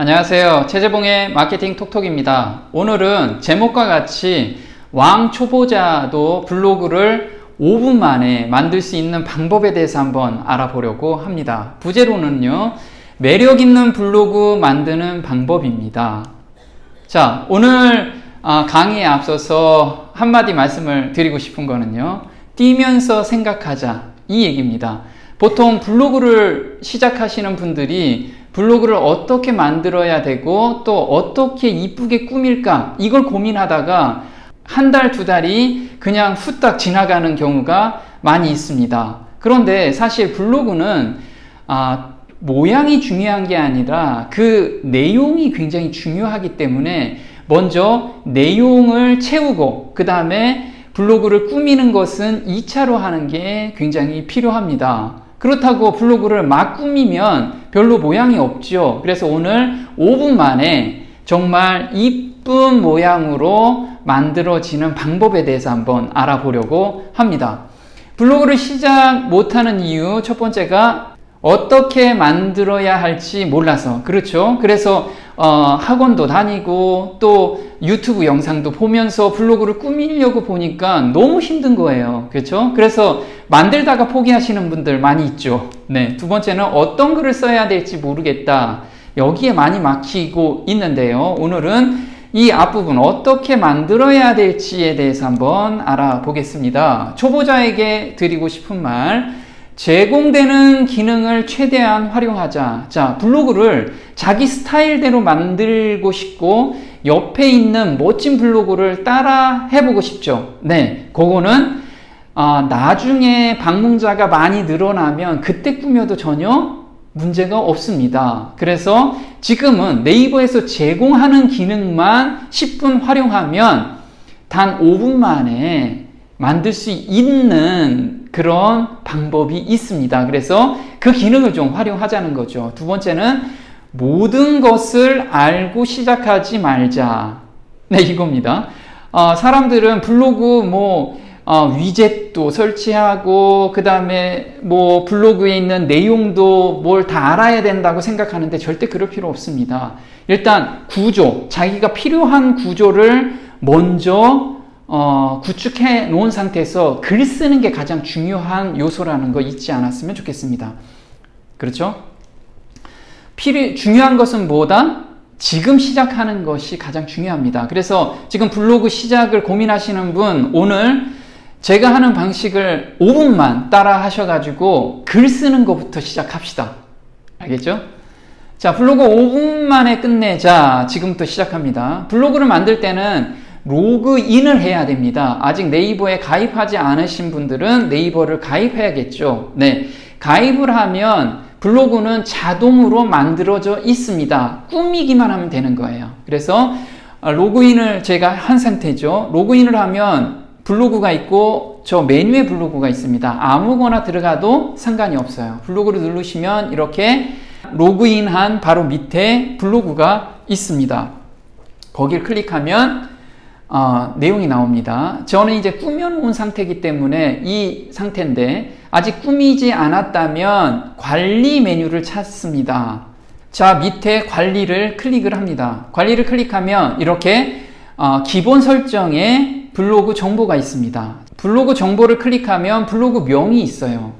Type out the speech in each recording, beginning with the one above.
안녕하세요. 최재봉의 마케팅 톡톡입니다. 오늘은 제목과 같이 왕 초보자도 블로그를 5분 만에 만들 수 있는 방법에 대해서 한번 알아보려고 합니다. 부제로는요, 매력 있는 블로그 만드는 방법입니다. 자, 오늘 아, 강의에 앞서서 한마디 말씀을 드리고 싶은 거는요, 뛰면서 생각하자. 이 얘기입니다. 보통 블로그를 시작하시는 분들이 블로그를 어떻게 만들어야 되고 또 어떻게 이쁘게 꾸밀까 이걸 고민하다가 한 달, 두 달이 그냥 후딱 지나가는 경우가 많이 있습니다. 그런데 사실 블로그는 아, 모양이 중요한 게 아니라 그 내용이 굉장히 중요하기 때문에 먼저 내용을 채우고 그 다음에 블로그를 꾸미는 것은 2차로 하는 게 굉장히 필요합니다. 그렇다고 블로그를 막 꾸미면 별로 모양이 없죠. 그래서 오늘 5분 만에 정말 이쁜 모양으로 만들어지는 방법에 대해서 한번 알아보려고 합니다. 블로그를 시작 못하는 이유 첫 번째가 어떻게 만들어야 할지 몰라서 그렇죠. 그래서 어, 학원도 다니고 또 유튜브 영상도 보면서 블로그를 꾸미려고 보니까 너무 힘든 거예요. 그렇죠? 그래서 만들다가 포기하시는 분들 많이 있죠. 네. 두 번째는 어떤 글을 써야 될지 모르겠다. 여기에 많이 막히고 있는데요. 오늘은 이 앞부분 어떻게 만들어야 될지에 대해서 한번 알아보겠습니다. 초보자에게 드리고 싶은 말. 제공되는 기능을 최대한 활용하자. 자, 블로그를 자기 스타일대로 만들고 싶고, 옆에 있는 멋진 블로그를 따라 해보고 싶죠. 네, 그거는, 아, 나중에 방문자가 많이 늘어나면 그때 꾸며도 전혀 문제가 없습니다. 그래서 지금은 네이버에서 제공하는 기능만 10분 활용하면 단 5분 만에 만들 수 있는 그런 방법이 있습니다. 그래서 그 기능을 좀 활용하자는 거죠. 두 번째는 모든 것을 알고 시작하지 말자. 네, 이겁니다. 어, 사람들은 블로그 뭐 어, 위젯도 설치하고 그 다음에 뭐 블로그에 있는 내용도 뭘 다 알아야 된다고 생각하는데 절대 그럴 필요 없습니다. 일단 구조, 자기가 필요한 구조를 먼저 어, 구축해 놓은 상태에서 글 쓰는 게 가장 중요한 요소라는 거 잊지 않았으면 좋겠습니다. 그렇죠? 필요, 중요한 것은 뭐다? 지금 시작하는 것이 가장 중요합니다. 그래서 지금 블로그 시작을 고민하시는 분, 오늘 제가 하는 방식을 5분만 따라 하셔가지고 글 쓰는 것부터 시작합시다. 알겠죠? 자, 블로그 5분 만에 끝내자. 지금부터 시작합니다. 블로그를 만들 때는 로그인을 해야 됩니다. 아직 네이버에 가입하지 않으신 분들은 네이버를 가입해야겠죠. 네. 가입을 하면 블로그는 자동으로 만들어져 있습니다. 꾸미기만 하면 되는 거예요. 그래서 로그인을 제가 한 상태죠. 로그인을 하면 블로그가 있고 저 메뉴에 블로그가 있습니다. 아무거나 들어가도 상관이 없어요. 블로그를 누르시면 이렇게 로그인한 바로 밑에 블로그가 있습니다. 거길 클릭하면 어, 내용이 나옵니다. 저는 이제 꾸며놓은 상태이기 때문에 이 상태인데 아직 꾸미지 않았다면 관리 메뉴를 찾습니다. 자 밑에 관리를 클릭을 합니다. 관리를 클릭하면 이렇게 어, 기본 설정에 블로그 정보가 있습니다. 블로그 정보를 클릭하면 블로그 명이 있어요.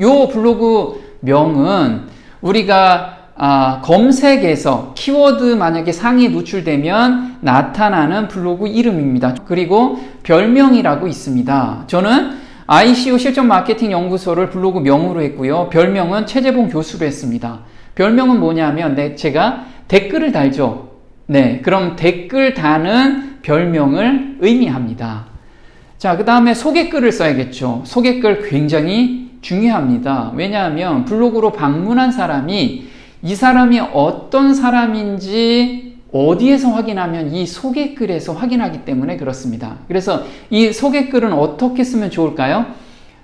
요 블로그 명은 우리가 아, 검색에서 키워드 만약에 상위 노출되면 나타나는 블로그 이름입니다. 그리고 별명이라고 있습니다. 저는 ICO 실전 마케팅 연구소를 블로그 명으로 했고요. 별명은 최재봉 교수로 했습니다. 별명은 뭐냐면 네, 제가 댓글을 달죠. 네, 그럼 댓글 다는 별명을 의미합니다. 자, 그 다음에 소개글을 써야겠죠. 소개글 굉장히 중요합니다. 왜냐하면 블로그로 방문한 사람이 이 사람이 어떤 사람인지 어디에서 확인하면 이 소개글에서 확인하기 때문에 그렇습니다. 그래서 이 소개글은 어떻게 쓰면 좋을까요?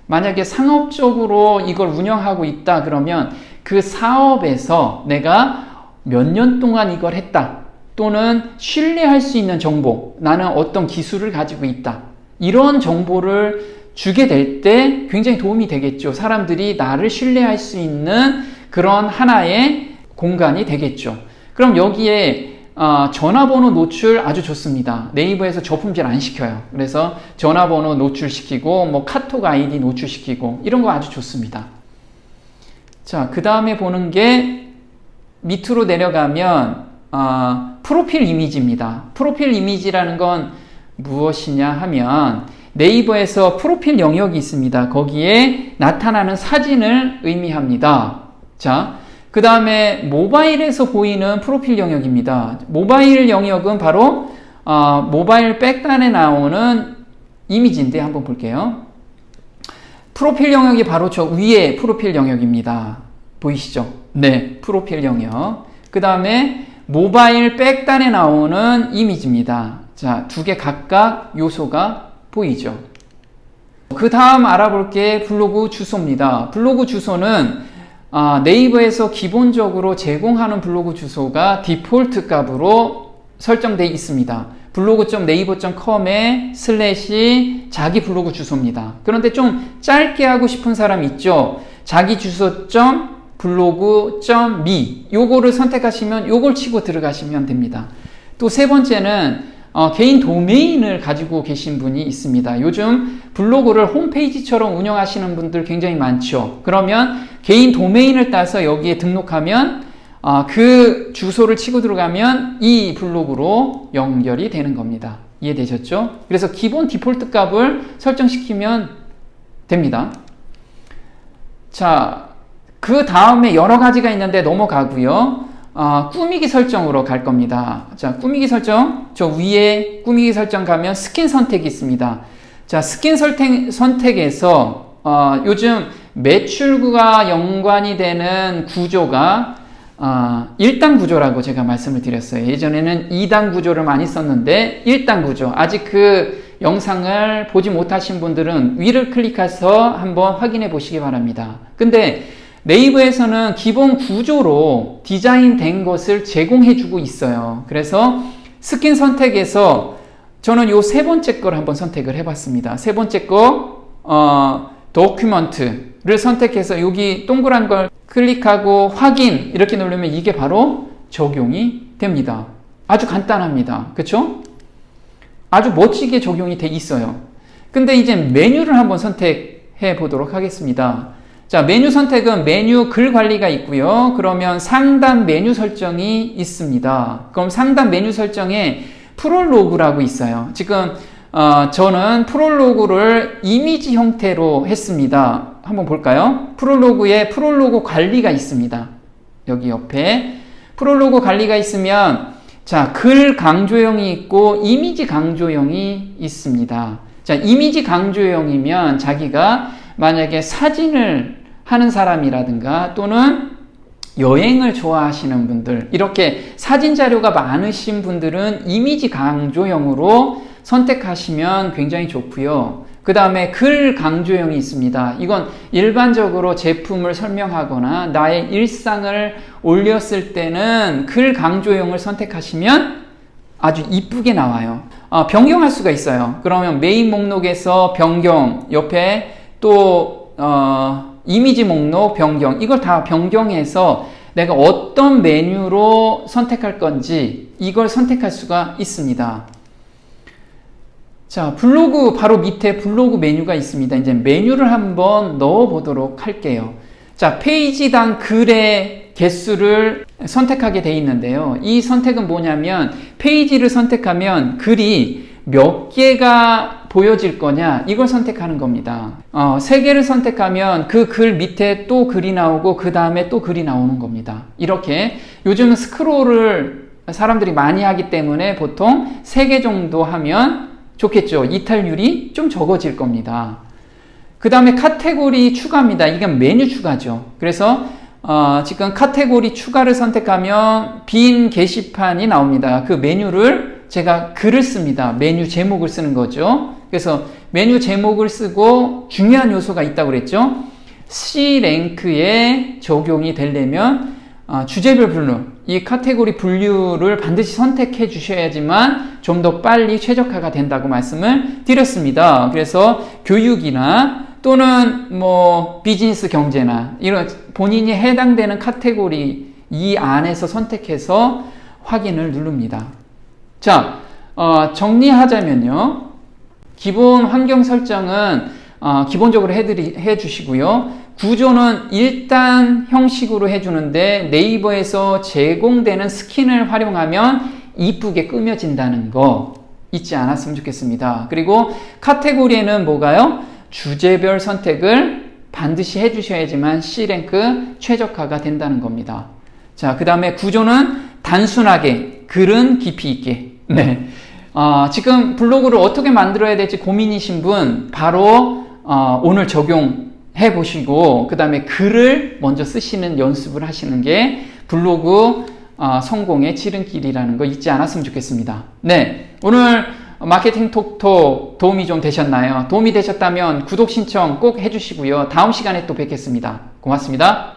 만약에 상업적으로 이걸 운영하고 있다 그러면 그 사업에서 내가 몇 년 동안 이걸 했다. 또는 신뢰할 수 있는 정보, 나는 어떤 기술을 가지고 있다. 이런 정보를 주게 될 때 굉장히 도움이 되겠죠. 사람들이 나를 신뢰할 수 있는 그런 하나의 공간이 되겠죠. 그럼 여기에 어, 전화번호 노출 아주 좋습니다. 네이버에서 저품질 안 시켜요. 그래서 전화번호 노출시키고 뭐 카톡 아이디 노출시키고 이런 거 아주 좋습니다. 자, 그 다음에 보는 게 밑으로 내려가면 어, 프로필 이미지입니다. 프로필 이미지라는 건 무엇이냐 하면 네이버에서 프로필 영역이 있습니다. 거기에 나타나는 사진을 의미합니다. 자, 그 다음에 모바일에서 보이는 프로필 영역입니다. 모바일 영역은 바로 어, 모바일 백단에 나오는 이미지인데 한번 볼게요. 프로필 영역이 바로 저 위에 프로필 영역입니다. 보이시죠? 네, 프로필 영역. 그 다음에 모바일 백단에 나오는 이미지입니다. 자, 두 개 각각 요소가 보이죠. 그 다음 알아볼 게 블로그 주소입니다. 블로그 주소는 아, 네이버에서 기본적으로 제공하는 블로그 주소가 디폴트 값으로 설정되어 있습니다. 블로그.네이버.com에 슬래시 자기 블로그 주소입니다. 그런데 좀 짧게 하고 싶은 사람 있죠? 자기 주소 블로그 .me 요거를 선택하시면 요걸 치고 들어가시면 됩니다. 또 세 번째는 어, 개인 도메인을 가지고 계신 분이 있습니다. 요즘 블로그를 홈페이지처럼 운영하시는 분들 굉장히 많죠. 그러면 개인 도메인을 따서 여기에 등록하면 어, 그 주소를 치고 들어가면 이 블로그로 연결이 되는 겁니다. 이해되셨죠? 그래서 기본 디폴트 값을 설정시키면 됩니다. 자, 그 다음에 여러 가지가 있는데 넘어가고요. 어, 꾸미기 설정으로 갈 겁니다. 자, 꾸미기 설정. 저 위에 꾸미기 설정 가면 스킨 선택이 있습니다. 자, 스킨 선택, 선택에서 어, 요즘 매출과 연관이 되는 구조가 어, 1단 구조라고 제가 말씀을 드렸어요. 예전에는 2단 구조를 많이 썼는데 1단 구조. 아직 그 영상을 보지 못하신 분들은 위를 클릭해서 한번 확인해 보시기 바랍니다. 근데 네이버에서는 기본 구조로 디자인된 것을 제공해 주고 있어요. 그래서 스킨 선택에서 저는 요 세 번째 걸 한번 선택을 해 봤습니다. 세 번째 거, 어, 도큐먼트를 선택해서 여기 동그란 걸 클릭하고 확인 이렇게 누르면 이게 바로 적용이 됩니다. 아주 간단합니다. 그쵸? 아주 멋지게 적용이 돼 있어요. 근데 이제 메뉴를 한번 선택해 보도록 하겠습니다. 자, 메뉴 선택은 메뉴 글 관리가 있고요. 그러면 상단 메뉴 설정이 있습니다. 그럼 상단 메뉴 설정에 프롤로그라고 있어요. 지금 어, 저는 프롤로그를 이미지 형태로 했습니다. 한번 볼까요? 프롤로그에 프롤로그 관리가 있습니다. 여기 옆에 프롤로그 관리가 있으면 자, 글 강조형이 있고 이미지 강조형이 있습니다. 자, 이미지 강조형이면 자기가 만약에 사진을 하는 사람이라든가 또는 여행을 좋아하시는 분들, 이렇게 사진 자료가 많으신 분들은 이미지 강조형으로 선택하시면 굉장히 좋고요. 그 다음에 글 강조형이 있습니다. 이건 일반적으로 제품을 설명하거나 나의 일상을 올렸을 때는 글 강조형을 선택하시면 아주 이쁘게 나와요. 어, 변경할 수가 있어요. 그러면 메인 목록에서 변경, 옆에 또, 어, 이미지 목록 변경 이걸 다 변경해서 내가 어떤 메뉴로 선택할 건지 이걸 선택할 수가 있습니다. 자, 블로그 바로 밑에 블로그 메뉴가 있습니다. 이제 메뉴를 한번 넣어 보도록 할게요. 자, 페이지당 글의 개수를 선택하게 돼 있는데요. 이 선택은 뭐냐면 페이지를 선택하면 글이 몇 개가 보여질 거냐 이걸 선택하는 겁니다. 어, 세 개를 선택하면 그 글 밑에 또 글이 나오고 그 다음에 또 글이 나오는 겁니다. 이렇게 요즘은 스크롤을 사람들이 많이 하기 때문에 보통 세 개 정도 하면 좋겠죠. 이탈률이 좀 적어질 겁니다. 그 다음에 카테고리 추가입니다. 이건 메뉴 추가죠. 그래서 어, 지금 카테고리 추가를 선택하면 빈 게시판이 나옵니다. 그 메뉴를 제가 글을 씁니다. 메뉴 제목을 쓰는 거죠. 그래서 메뉴 제목을 쓰고 중요한 요소가 있다고 그랬죠. C 랭크에 적용이 되려면 어, 주제별 분류, 이 카테고리 분류를 반드시 선택해 주셔야지만 좀 더 빨리 최적화가 된다고 말씀을 드렸습니다. 그래서 교육이나 또는 뭐 비즈니스 경제나 이런 본인이 해당되는 카테고리 이 안에서 선택해서 확인을 누릅니다. 자, 어, 정리하자면요. 기본 환경 설정은 어, 기본적으로 해드리, 해주시고요. 구조는 일단 형식으로 해주는데 네이버에서 제공되는 스킨을 활용하면 이쁘게 꾸며진다는 거 잊지 않았으면 좋겠습니다. 그리고 카테고리에는 뭐가요? 주제별 선택을 반드시 해주셔야지만 C랭크 최적화가 된다는 겁니다. 자, 그 다음에 구조는 단순하게, 글은 깊이 있게. 네. 어, 지금 블로그를 어떻게 만들어야 될지 고민이신 분, 바로 어, 오늘 적용해 보시고, 그 다음에 글을 먼저 쓰시는 연습을 하시는 게 블로그 어, 성공의 지름길이라는 거 잊지 않았으면 좋겠습니다. 네. 오늘 마케팅 톡톡 도움이 좀 되셨나요? 도움이 되셨다면 구독 신청 꼭 해주시고요. 다음 시간에 또 뵙겠습니다. 고맙습니다.